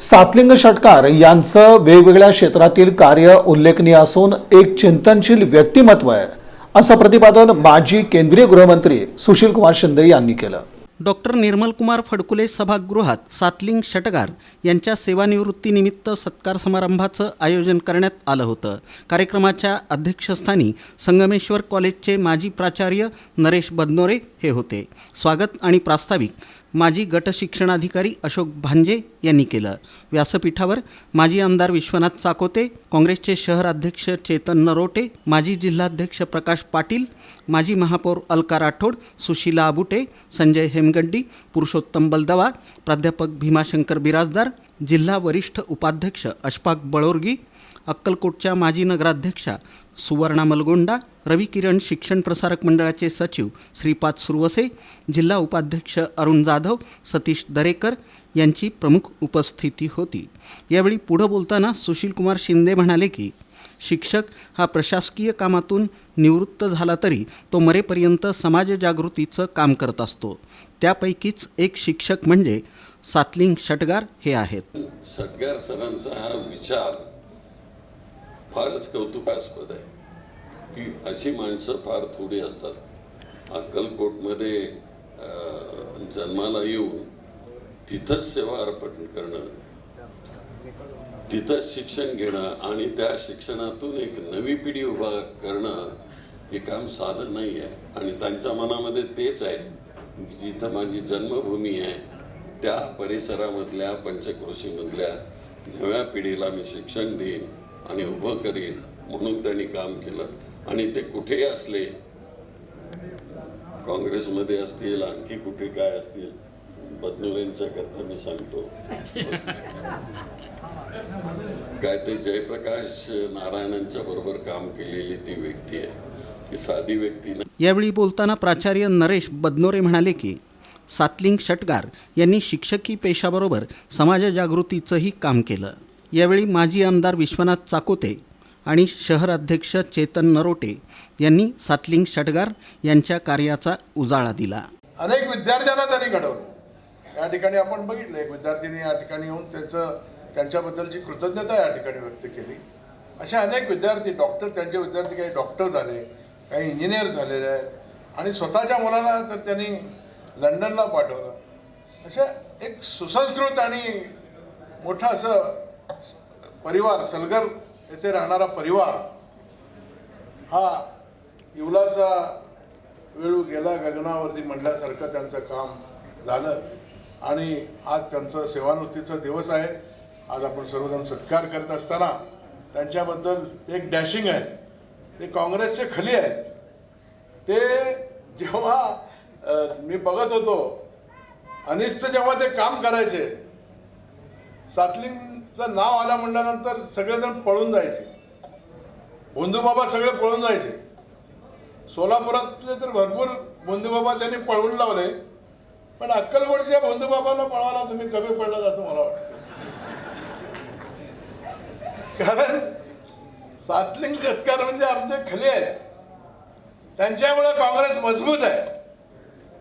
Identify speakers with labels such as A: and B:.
A: सातलिंग षटकार यांचं वेगवेगळ्या क्षेत्रातील कार्य उल्लेखनीय असून एक चिंतनशील व्यक्तिमत्व आहे असं प्रतिपादन माजी केंद्रीय गृहमंत्री सुशीलकुमार शिंदे यांनी केलं.
B: डॉक्टर निर्मलकुमार फडकुले सभागृहात सातलिंग षटगार यांच्या सेवानिवृत्तीनिमित्त सत्कार समारंभाचं आयोजन करण्यात आलं होतं. कार्यक्रमाच्या अध्यक्षस्थानी संगमेश्वर कॉलेजचे माजी प्राचार्य नरेश बदनोरे हे होते. स्वागत आणि प्रास्ताविक माजी गट शिक्षणाधिकारी अशोक भांजे यांनी केलं. व्यासपीठावर माजी आमदार विश्वनाथ चाकोते काँग्रेसचे शहर अध्यक्ष चेतन नरोटे माजी जिल्हाध्यक्ष प्रकाश पाटील माजी महापौर अलका राठोड सुशीला आबुटे संजय हेमगड्डी पुरुषोत्तम बलदवा प्राध्यापक भीमाशंकर बिराजदार जिल्हा वरिष्ठ उपाध्यक्ष अशफाक बळोरगी अक्कलकोटच्या माजी नगराध्यक्षा सुवर्णा मलगोंडा रवी किरण शिक्षण प्रसारक मंडळाचे सचिव श्रीपाद सुरवसे जिल्हा उपाध्यक्ष अरुण जाधव सतीश दरेकर यांची प्रमुख उपस्थिती होती. यावेळी पुढं बोलताना सुशीलकुमार शिंदे म्हणाले की शिक्षक हा प्रशासकीय कामातून निवृत्त झाला तरी तो मरेपर्यंत समाजजागृतीचं काम करत असतो. त्यापैकीच एक शिक्षक म्हणजे सातलिंग षटगार हे आहेत.
C: षटगार सरांचा हा विचार फारच कौतुकास्पद आहे. की अशी माणसं फार थोडी असतात. अक्कलकोटमध्ये जन्माला येऊन तिथंच सेवा अर्पण करणं तिथंच शिक्षण घेणं आणि त्या शिक्षणातून एक नवी पिढी उभा करणं हे काम साधन नाही आहे. आणि त्यांच्या मनामध्ये तेच आहे जिथं माझी जन्मभूमी आहे त्या परिसरामधल्या पंचक्रोशीमधल्या नव्या पिढीला मी शिक्षण देईन. आणि उभं करीन म्हणून त्यांनी काम केलं. आणि ते कुठेही असले काँग्रेसमध्ये असतील आणखी कुठे काय असतील बदनुरेंच्या कथा मी सांगतो. काय ते जयप्रकाश नारायणांच्या बरोबर काम केलेली ती व्यक्ती आहे. ती साधी व्यक्ती नाही.
B: यावेळी बोलताना प्राचार्य नरेश बदनोरे म्हणाले की सातलिंग शटगार यांनी शिक्षकी पेशाबरोबर समाजजागृतीचंही काम केलं. यावेळी माजी आमदार विश्वनाथ चाकोते आणि शहर अध्यक्ष चेतन नरोटे यांनी सातलिंग षटगार यांच्या कार्याचा उजाळा दिला.
D: अनेक विद्यार्थ्यांना त्यांनी घडवलं. या ठिकाणी आपण बघितलं एक विद्यार्थ्यांनी या ठिकाणी येऊन त्याचं त्यांच्याबद्दलची कृतज्ञता या ठिकाणी व्यक्त केली. असे अनेक विद्यार्थी डॉक्टर त्यांचे विद्यार्थी काही डॉक्टर झाले काही इंजिनियर झालेले आहेत. आणि स्वतःच्या मुलांना तर त्यांनी लंडनला पाठवलं. अशा एक सुसंस्कृत आणि मोठं असं परिवार सलगर येथे राहणारा परिवार हा इवलासा वेळू गेला गगनावरती म्हटल्यासारखं त्यांचं काम झालं. आणि आज त्यांचं सेवानिवृत्तीचा दिवस आहे. आज आपण सर्वजण सत्कार करत असताना त्यांच्याबद्दल एक डॅशिंग आहे. ते काँग्रेसचे खली आहेत. ते जेव्हा मी बघत होतो अनिस्त जेव्हा ते काम करायचे साटलिंग नाव आलं म्हटल्यानंतर सगळेजण पळून जायचे. बंधूबाबा सगळे पळून जायचे. सोलापुरातले तर भरपूर बंधुबाबा त्यांनी पळवून लावले. पण अक्कलकोटच्या बंधुबाबांना पळवायला तुम्ही कमी पडलात असं मला वाटतं. कारण सातलिंग शेतकार म्हणजे आमचे खले आहेत. त्यांच्यामुळे काँग्रेस मजबूत आहे.